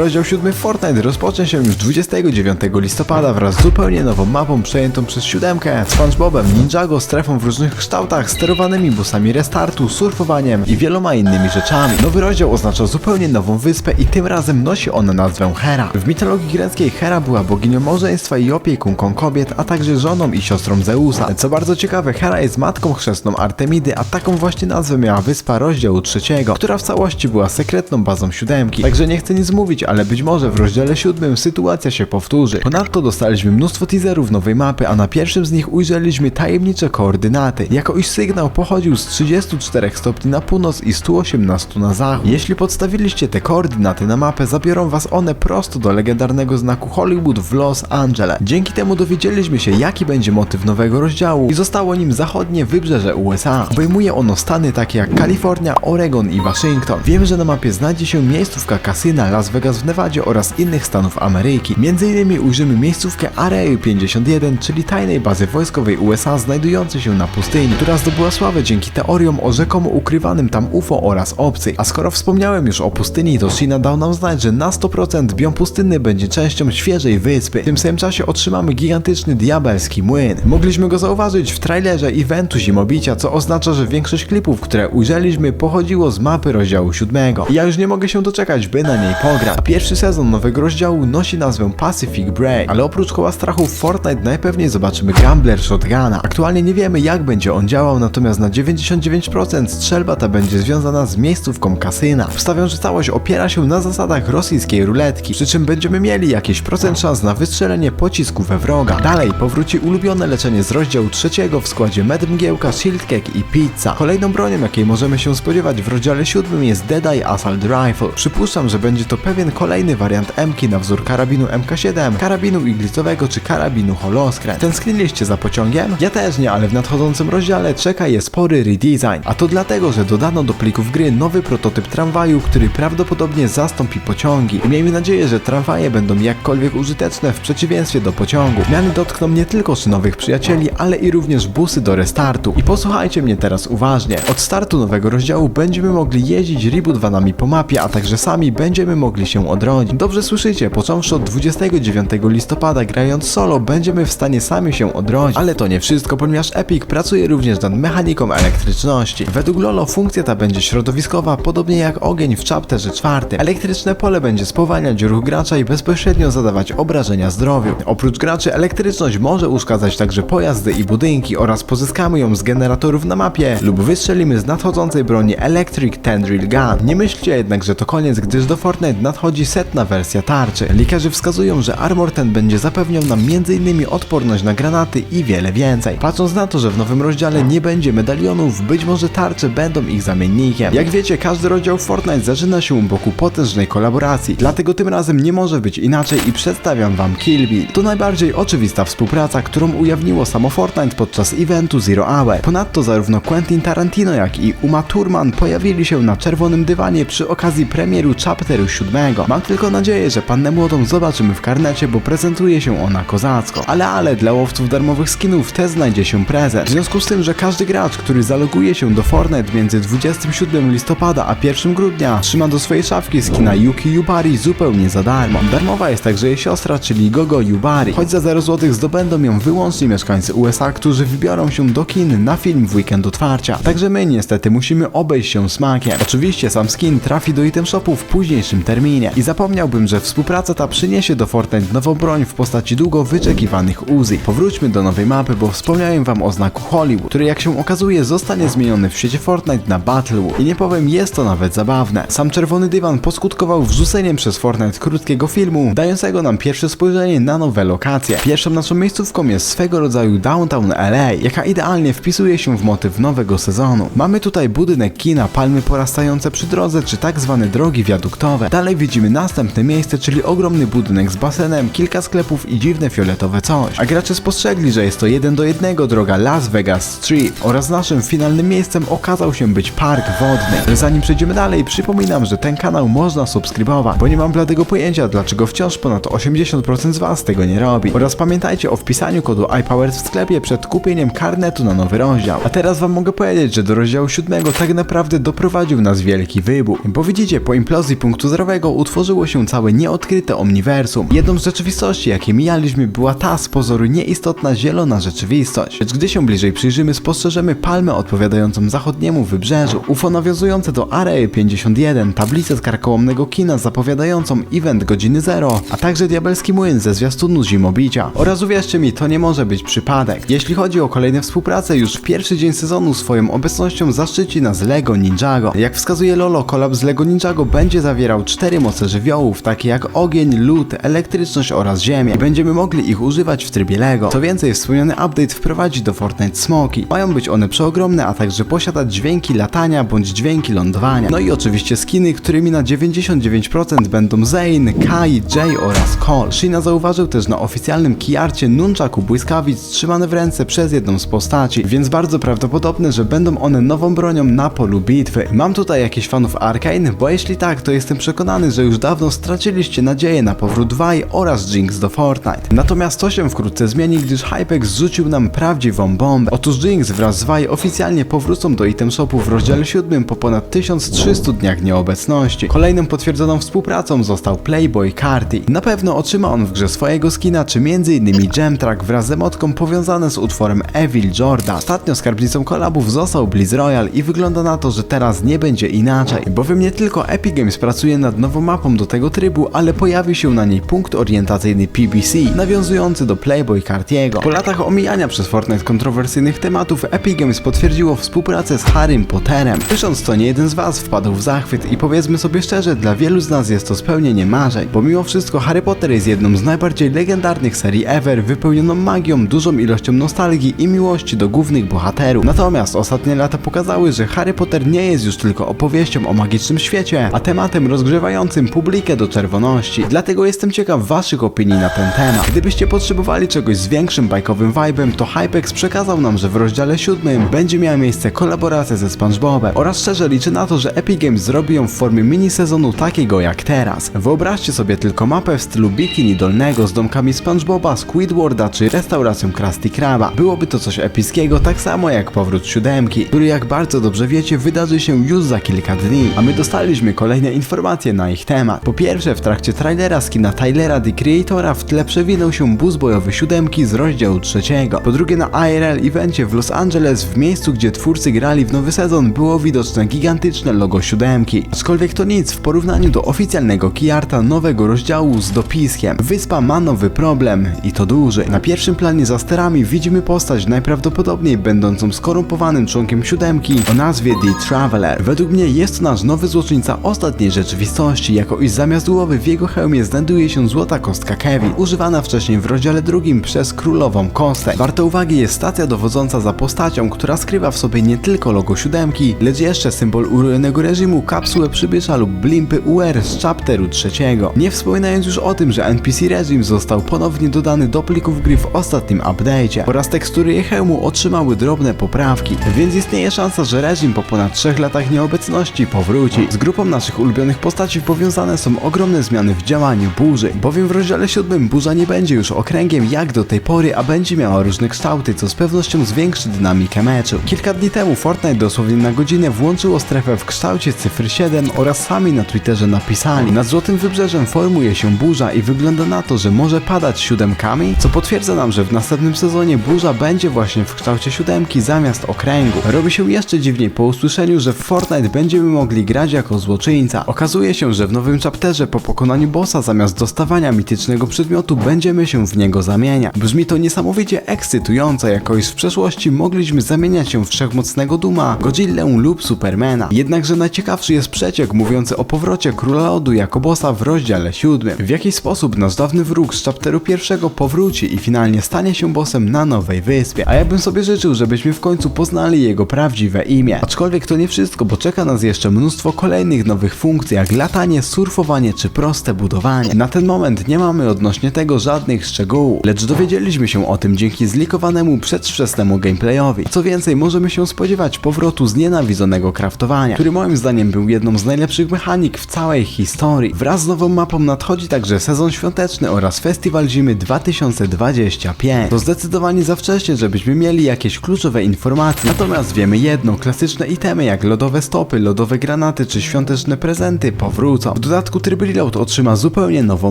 Rozdział 7 Fortnite rozpocznie się już 29 listopada wraz z zupełnie nową mapą przejętą przez siódemkę, SpongeBobem, Ninjago, strefą w różnych kształtach, sterowanymi busami restartu, surfowaniem i wieloma innymi rzeczami. Nowy rozdział oznacza zupełnie nową wyspę i tym razem nosi ona nazwę Hera. W mitologii greckiej Hera była boginią małżeństwa i opiekunką kobiet, a także żoną i siostrą Zeusa. Co bardzo ciekawe, Hera jest matką chrzestną Artemidy, a taką właśnie nazwę miała wyspa rozdziału trzeciego, która w całości była sekretną bazą siódemki. Także nie chcę nic mówić, ale być może w rozdziale siódmym sytuacja się powtórzy. Ponadto dostaliśmy mnóstwo teaserów nowej mapy, a na pierwszym z nich ujrzeliśmy tajemnicze koordynaty. Jako iż sygnał pochodził z 34 stopni na północ i 118 na zachód. Jeśli podstawiliście te koordynaty na mapę, zabiorą was one prosto do legendarnego znaku Hollywood w Los Angeles. Dzięki temu dowiedzieliśmy się, jaki będzie motyw nowego rozdziału i zostało nim zachodnie wybrzeże USA. Obejmuje ono stany takie jak Kalifornia, Oregon i Waszyngton. Wiem, że na mapie znajdzie się miejscówka kasyna Las Vegas w Nevadzie oraz innych stanów Ameryki. Między innymi ujrzymy miejscówkę Area 51, czyli tajnej bazy wojskowej USA znajdującej się na pustyni, która zdobyła sławę dzięki teoriom o rzekomo ukrywanym tam UFO oraz obcych. A skoro wspomniałem już o pustyni, to Shina dał nam znać, że na 100% biom pustynny będzie częścią świeżej wyspy. W tym samym czasie otrzymamy gigantyczny diabelski młyn. Mogliśmy go zauważyć w trailerze eventu Zimobicia, co oznacza, że większość klipów, które ujrzeliśmy, pochodziło z mapy rozdziału 7. I ja już nie mogę się doczekać, by na niej pograć. Pierwszy sezon nowego rozdziału nosi nazwę Pacific Break, ale oprócz koła strachu w Fortnite najpewniej zobaczymy Gambler Shotguna. Aktualnie nie wiemy jak będzie on działał, natomiast na 99% strzelba ta będzie związana z miejscówką kasyna. Wstawiam, że całość opiera się na zasadach rosyjskiej ruletki, przy czym będziemy mieli jakiś procent szans na wystrzelenie pocisku we wroga. Dalej powróci ulubione leczenie z rozdziału trzeciego w składzie medmgiełka, shield cake i pizza. Kolejną bronią, jakiej możemy się spodziewać w rozdziale siódmym jest Dead Eye Assault Rifle. Przypuszczam, że będzie to pewien kolejny wariant MK na wzór karabinu MK7, karabinu iglicowego czy karabinu holoskręt. Tęskniliście za pociągiem? Ja też nie, ale w nadchodzącym rozdziale czeka je spory redesign. A to dlatego, że dodano do plików gry nowy prototyp tramwaju, który prawdopodobnie zastąpi pociągi. I miejmy nadzieję, że tramwaje będą jakkolwiek użyteczne w przeciwieństwie do pociągu. Zmiany dotkną nie tylko szynowych przyjacieli, ale i również busy do restartu. I posłuchajcie mnie teraz uważnie. Od startu nowego rozdziału będziemy mogli jeździć reboot vanami po mapie, a także sami będziemy mogli się odrodzić. Dobrze słyszycie, począwszy od 29 listopada grając solo będziemy w stanie sami się odrodzić. Ale to nie wszystko, ponieważ Epic pracuje również nad mechaniką elektryczności. Według Lolo funkcja ta będzie środowiskowa, podobnie jak ogień w chapterze czwartym. Elektryczne pole będzie spowalniać ruch gracza i bezpośrednio zadawać obrażenia zdrowiu. Oprócz graczy elektryczność może uszkadzać także pojazdy i budynki oraz pozyskamy ją z generatorów na mapie lub wystrzelimy z nadchodzącej broni Electric Tendril Gun. Nie myślcie jednak, że to koniec, gdyż do Fortnite nadchodzi setna wersja tarczy. Likerzy wskazują, że armor ten będzie zapewniał nam m.in. odporność na granaty i wiele więcej. Patrząc na to, że w nowym rozdziale nie będzie medalionów, być może tarcze będą ich zamiennikiem. Jak wiecie, każdy rozdział Fortnite zaczyna się u boku potężnej kolaboracji, dlatego tym razem nie może być inaczej i przedstawiam wam Kill Bill. To najbardziej oczywista współpraca, którą ujawniło samo Fortnite podczas eventu Zero Hour. Ponadto zarówno Quentin Tarantino, jak i Uma Thurman pojawili się na czerwonym dywanie przy okazji premieru Chapteru 7. Mam tylko nadzieję, że pannę młodą zobaczymy w karnecie, bo prezentuje się ona kozacko. Ale ale dla łowców darmowych skinów też znajdzie się prezent. W związku z tym, że każdy gracz, który zaloguje się do Fortnite między 27 listopada a 1 grudnia, trzyma do swojej szafki skina Yuki Yubari zupełnie za darmo. Darmowa jest także jej siostra, czyli Gogo Yubari. Choć za 0 zł zdobędą ją wyłącznie mieszkańcy USA, którzy wybiorą się do kin na film w weekend otwarcia. Także my niestety musimy obejść się smakiem. Oczywiście sam skin trafi do item shopu w późniejszym terminie. I zapomniałbym, że współpraca ta przyniesie do Fortnite nową broń w postaci długo wyczekiwanych Uzi. Powróćmy do nowej mapy, bo wspomniałem wam o znaku Hollywood, który jak się okazuje zostanie zmieniony w świecie Fortnite na Battlewood. I nie powiem, jest to nawet zabawne. Sam czerwony dywan poskutkował wrzuceniem przez Fortnite krótkiego filmu, dającego nam pierwsze spojrzenie na nowe lokacje. Pierwszą naszą miejscówką jest swego rodzaju Downtown LA, jaka idealnie wpisuje się w motyw nowego sezonu. Mamy tutaj budynek kina, palmy porastające przy drodze, czy tak zwane drogi wiaduktowe. Dalej widzimy następne miejsce, czyli ogromny budynek z basenem, kilka sklepów i dziwne fioletowe coś. A gracze spostrzegli, że jest to jeden do jednego droga Las Vegas Street oraz naszym finalnym miejscem okazał się być park wodny. Zanim przejdziemy dalej, przypominam, że ten kanał można subskrybować, bo nie mam bladego pojęcia, dlaczego wciąż ponad 80% z Was tego nie robi. Oraz pamiętajcie o wpisaniu kodu iPower w sklepie przed kupieniem karnetu na nowy rozdział. A teraz Wam mogę powiedzieć, że do rozdziału 7 tak naprawdę doprowadził nas wielki wybuch. Bo widzicie, po implozji punktu zerowego utworzył utworzyło się całe nieodkryte omniversum. Jedną z rzeczywistości, jakie mijaliśmy, była ta z pozoru nieistotna zielona rzeczywistość. Lecz gdy się bliżej przyjrzymy, spostrzeżemy palmę odpowiadającą zachodniemu wybrzeżu, UFO nawiązujące do Arei 51, tablicę z karkołomnego kina zapowiadającą event godziny zero, a także diabelski młyn ze zwiastunu zimobicia. Oraz uwierzcie mi, to nie może być przypadek. Jeśli chodzi o kolejne współprace, już w pierwszy dzień sezonu swoją obecnością zaszczyci nas LEGO Ninjago. Jak wskazuje Lolo, kolab z LEGO Ninjago będzie zawierał cztery moce żywiołów, takie jak ogień, lód, elektryczność oraz ziemię. Będziemy mogli ich używać w trybie LEGO. Co więcej, wspomniany update wprowadzi do Fortnite Smoki. Mają być one przeogromne, a także posiadać dźwięki latania bądź dźwięki lądowania. No i oczywiście skiny, którymi na 99% będą Zane, Kai, Jay oraz Cole. Shina zauważył też na oficjalnym kiarcie nunchaku błyskawic trzymane w ręce przez jedną z postaci, więc bardzo prawdopodobne, że będą one nową bronią na polu bitwy. Mam tutaj jakichś fanów Arkane? Bo jeśli tak, to jestem przekonany, że już dawno straciliście nadzieję na powrót Vi oraz Jinx do Fortnite. Natomiast to się wkrótce zmieni, gdyż Hypex zrzucił nam prawdziwą bombę. Otóż Jinx wraz z Vi oficjalnie powrócą do item shopu w rozdziale 7 po ponad 1300 dniach nieobecności. Kolejną potwierdzoną współpracą został Playboy Carti. Na pewno otrzyma on w grze swojego skina, czy m.in. Gem Track wraz z emotką powiązane z utworem Evil Jordan. Ostatnio skarbnicą kolabów został Blizz Royal i wygląda na to, że teraz nie będzie inaczej, bowiem nie tylko Epic Games pracuje nad nową mapą do tego trybu, ale pojawi się na niej punkt orientacyjny PBC, nawiązujący do Playboy Cartiego. Po latach omijania przez Fortnite kontrowersyjnych tematów, Epic Games potwierdziło współpracę z Harrym Potterem. Słysząc to, nie jeden z Was wpadł w zachwyt i powiedzmy sobie szczerze, dla wielu z nas jest to spełnienie marzeń, bo mimo wszystko Harry Potter jest jedną z najbardziej legendarnych serii ever, wypełnioną magią, dużą ilością nostalgii i miłości do głównych bohaterów. Natomiast ostatnie lata pokazały, że Harry Potter nie jest już tylko opowieścią o magicznym świecie, a tematem rozgrzewającym publikę do czerwoności. Dlatego jestem ciekaw Waszych opinii na ten temat. Gdybyście potrzebowali czegoś z większym bajkowym vibem, to Hypex przekazał nam, że w rozdziale 7 będzie miała miejsce kolaboracja ze SpongeBobem oraz szczerze liczę na to, że Epic Games zrobi ją w formie mini sezonu takiego jak teraz. Wyobraźcie sobie tylko mapę w stylu bikini dolnego z domkami SpongeBoba, Squidwarda czy restauracją Krusty Kraba. Byłoby to coś epickiego, tak samo jak powrót siódemki, który jak bardzo dobrze wiecie wydarzy się już za kilka dni, a my dostaliśmy kolejne informacje na ich temat. Po pierwsze, w trakcie trailera skina Tylera The Creatora w tle przewinął się bus bojowy siódemki z rozdziału trzeciego. Po drugie, na IRL evencie w Los Angeles, w miejscu gdzie twórcy grali w nowy sezon, było widoczne gigantyczne logo siódemki. Aczkolwiek to nic w porównaniu do oficjalnego kiarta nowego rozdziału z dopiskiem. Wyspa ma nowy problem i to duży. Na pierwszym planie za sterami widzimy postać najprawdopodobniej będącą skorumpowanym członkiem siódemki o nazwie The Traveler. Według mnie jest to nasz nowy złoczyńca ostatniej rzeczywistości, jako iż zamiast głowy w jego hełmie znajduje się złota kostka Kevin, używana wcześniej w rozdziale drugim przez królową kostę. Warto uwagi jest stacja dowodząca za postacią, która skrywa w sobie nie tylko logo siódemki, lecz jeszcze symbol urojonego reżimu, kapsułę przybysza lub blimpy UR z chapteru trzeciego. Nie wspominając już o tym, że NPC reżim został ponownie dodany do plików gry w ostatnim update'cie oraz tekstury jej hełmu otrzymały drobne poprawki, więc istnieje szansa, że reżim po ponad 3 latach nieobecności powróci. Z grupą naszych ulubionych postaci powiązane są ogromne zmiany w działaniu burzy, bowiem w rozdziale 7 burza nie będzie już okręgiem jak do tej pory, a będzie miała różne kształty, co z pewnością zwiększy dynamikę meczu. Kilka dni temu Fortnite dosłownie na godzinę włączyło strefę w kształcie cyfry 7 oraz sami na Twitterze napisali Nad Złotym Wybrzeżem formuje się burza i wygląda na to, że może padać siódemkami, co potwierdza nam, że w następnym sezonie burza będzie właśnie w kształcie siódemki zamiast okręgu. Robi się jeszcze dziwniej po usłyszeniu, że w Fortnite będziemy mogli grać jako złoczyńca. Okazuje się, że w nowym chapterze po pokonaniu bossa zamiast dostawania mitycznego przedmiotu będziemy się w niego zamieniać. Brzmi to niesamowicie ekscytująco, jako iż w przeszłości mogliśmy zamieniać się w wszechmocnego Duma, Godzillę lub Supermana. Jednakże najciekawszy jest przeciek mówiący o powrocie Króla Lodu jako bossa w rozdziale 7. W jaki sposób nasz dawny wróg z chapteru pierwszego powróci i finalnie stanie się bossem na nowej wyspie. A ja bym sobie życzył, żebyśmy w końcu poznali jego prawdziwe imię. Aczkolwiek to nie wszystko, bo czeka nas jeszcze mnóstwo kolejnych nowych funkcji, jak latanie, surfowanie czy proste budowanie. Na ten moment nie mamy odnośnie tego żadnych szczegółów, lecz dowiedzieliśmy się o tym dzięki zlikowanemu przedwczesnemu gameplayowi. Co więcej, możemy się spodziewać powrotu znienawidzonego craftowania, który moim zdaniem był jedną z najlepszych mechanik w całej historii. Wraz z nową mapą nadchodzi także sezon świąteczny oraz festiwal zimy 2025. To zdecydowanie za wcześnie, żebyśmy mieli jakieś kluczowe informacje. Natomiast wiemy jedno, klasyczne itemy jak lodowe stopy, lodowe granaty czy świąteczne prezenty powrócą. W dodatku tryb Reload otrzyma zupełnie nową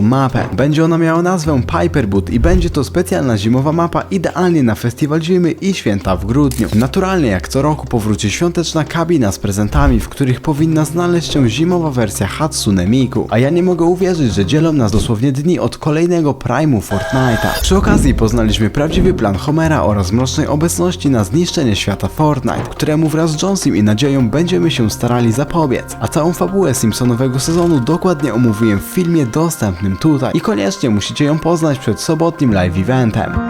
mapę. Będzie ona miała nazwę Piper Boot i będzie to specjalna zimowa mapa idealnie na festiwal zimy i święta w grudniu. Naturalnie jak co roku powróci świąteczna kabina z prezentami, w których powinna znaleźć się zimowa wersja Hatsune Miku. A ja nie mogę uwierzyć, że dzielą nas dosłownie dni od kolejnego Prime'u Fortnite'a. Przy okazji poznaliśmy prawdziwy plan Homera oraz mrocznej obecności na zniszczenie świata Fortnite, któremu wraz z Jonesem i nadzieją będziemy się starali zapobiec. A całą fabułę Simpsonowego dokładnie omówiłem w filmie dostępnym tutaj i koniecznie musicie ją poznać przed sobotnim live eventem.